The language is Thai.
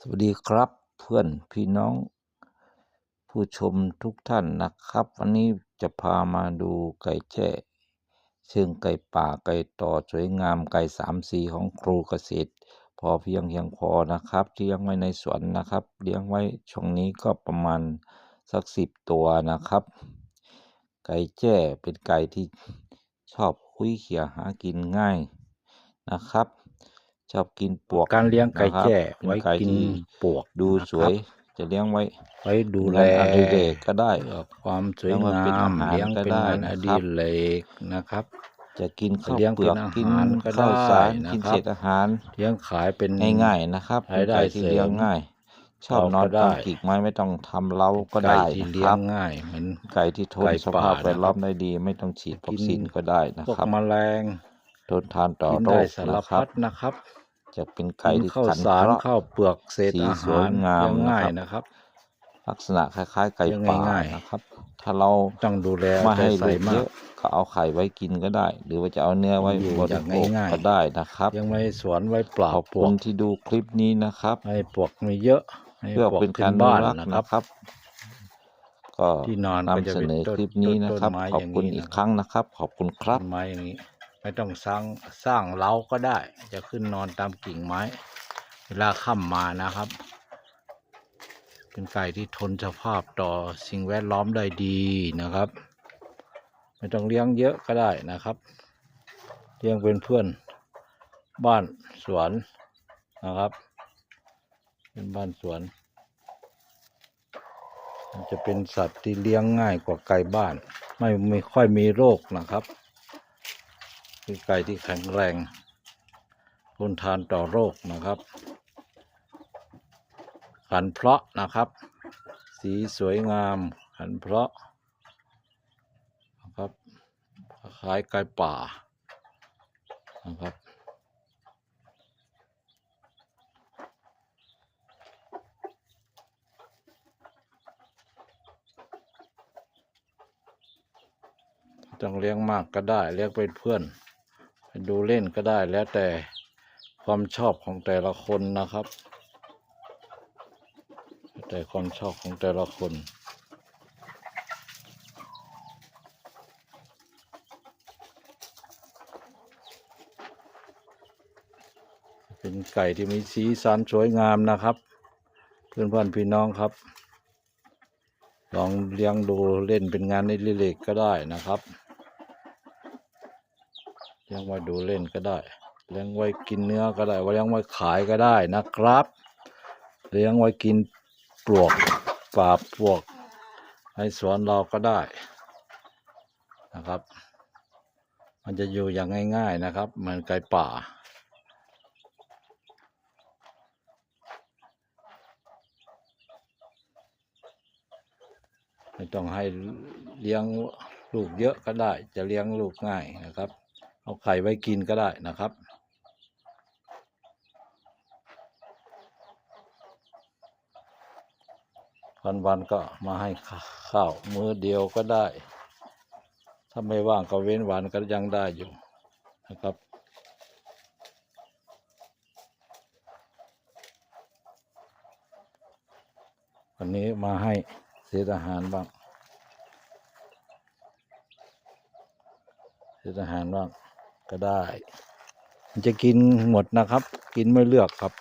สวัสดีครับเพื่อนพี่น้อง ผู้ชมทุกท่านนะครับ วันนี้จะพามาดูไก่แจ้เชิงไก่ป่าไก่ต่อสวยงามไก่สามสีของครูเกษตร พอเพียงเพียงพอนะครับที่เลี้ยงไว้ในสวนนะครับ เลี้ยงไว้ช่วงนี้ก็ประมาณสักสิบตัวนะครับ ไก่แจ้เป็นไก่ที่ชอบคุยเขี่ยหากินง่ายนะครับ ชอบกินปลวกการเลี้ยงไก่แจ้นะครับไว้เป็นไก่กินที่ปวกดูนะครับสวย จะเลี้ยงไว้ ไว้ดูแลงานอดิเรกก็ได้เพื่อความสวยเลี้ยงไว้งาเป็นอามหารเลี้ยงก็เป็นได้งานนะอคดิรับเรกนะครับ จะกินข้าวเลี้ยงเปลือกเป็นอากินหารก็ข้าวสารได้กินนะครับเศษอาหารเลี้ยงขายเป็นง่ายๆนะครับเป็นรายได้ไก่ที่เลี้ยงเสริมง่าย ชอบเรานอนก็ได้ตามกิ่งไม้ไม่ต้องทำเล้าก็ไก่ได้ที่นะเลี้คยรังบง่ายเหมือนไก่ที่ทนไก่สภาพป่าแวดล้อมนะครับได้ดี ไม่ต้องฉีดกิวันคซีนก็ได้นะพวกครับแมลง ทนทานต่อกินโรได้คสารนะคพัรับ ดนะครับจะเป็นกิไก่นที่ข้าวขันสารเพราะข้าวเปลือกเศษสีอาสวหายรงามเลี้ยงง่ายนะครับนะครับลักษณะคล้าย ๆ ไก่เลี้ยงป่าง่ายๆนะครับ ถ้าเราต้องดูแลไม่ให้ใจลูใส่กมาเยก อะก็เอาไข่ไว้กินก็ได้ หรือว่าจะเอาเนื้อไว้อยู่บอริย่างโภคง่ายๆ ก็ได้นะครับเลี้ยงไว้สวนไว้ปราขบอบปคุวณกที่ดูคลิปนี้นะครับ ให้ปวกมีเยอะให้เพื่อปวกเป็นขึ้การนบ้านรักนะนะครับครับ ก็ที่นอนก็นำจะเสเป็นนอต้นคลิปนี้ต้นนะครับ ต้นไม้ขอบคุณอย่างนี้อีกนะครับ ครั้งนะครับ ขอบคุณครับ ต้นไม้อย่างนี้ ไม่ต้องสร้างสร้างเล้าก็ได้ จะขึ้นนอนตามกิ่งไม้ เวลาค่ำมานะครับ เป็นไก่ที่ทนสภาพต่อสิ่งแวดล้อมได้ดีนะครับ ไม่ต้องเลี้ยงเยอะก็ได้นะครับเลี้ยงเป็นเพื่อนบ้านสวนนะครับ เป็นบ้านสวนมันจะเป็นสัตว์ที่เลี้ยงง่ายกว่าไก่บ้าน ไม่ไม่ค่อยมีโรคนะครับ คือไก่ที่แข็งแรงทนทานต่อโรคนะครับขันเพาะนะครับ สีสวยงามขันเพาะนะครับคล้ายไก่ป่านะครับต้องเลี้ยงมากก็ได้ เลี้ยงเป็นเพื่อน ดูเล่นก็ได้แล้วแต่ความชอบของแต่ละคนนะครับ แต่ความชอบของแต่ละคนเป็นไก่ที่มีสีสันสวยงามนะครับ เพื่อนเพื่อนพี่น้องครับ ลองเลี้ยงดูเล่นเป็นงานในเล็กก็ได้นะครับ เลี้ยงไว้ดูเล่นก็ได้ เลี้ยงไว้กินเนื้อก็ได้ว่าเลี้ยงไว้ขายก็ได้นะครับ เลี้ยงไว้กินปลวกปราบปลวกในสวนเราก็ได้นะครับ มันจะอยู่อย่างง่าย ๆนะครับเหมือนไก่ป่าไม่ต้องให้เลี้ยงลูกเยอะก็ได้ จะเลี้ยงลูกง่ายนะครับ เอาไข่ไว้กินก็ได้นะครับ วันวันๆก็มาให้ข้าวมื้อเดียวก็ได้ ถ้าไม่ว่างก็เว้นวันก็ยังได้อยู่นะครับวันนี้มาให้เศษอาหารบ้างเศษอาหารบ้าง ก็ได้มันจะกินหมดนะครับ กินไม่เลือกครับ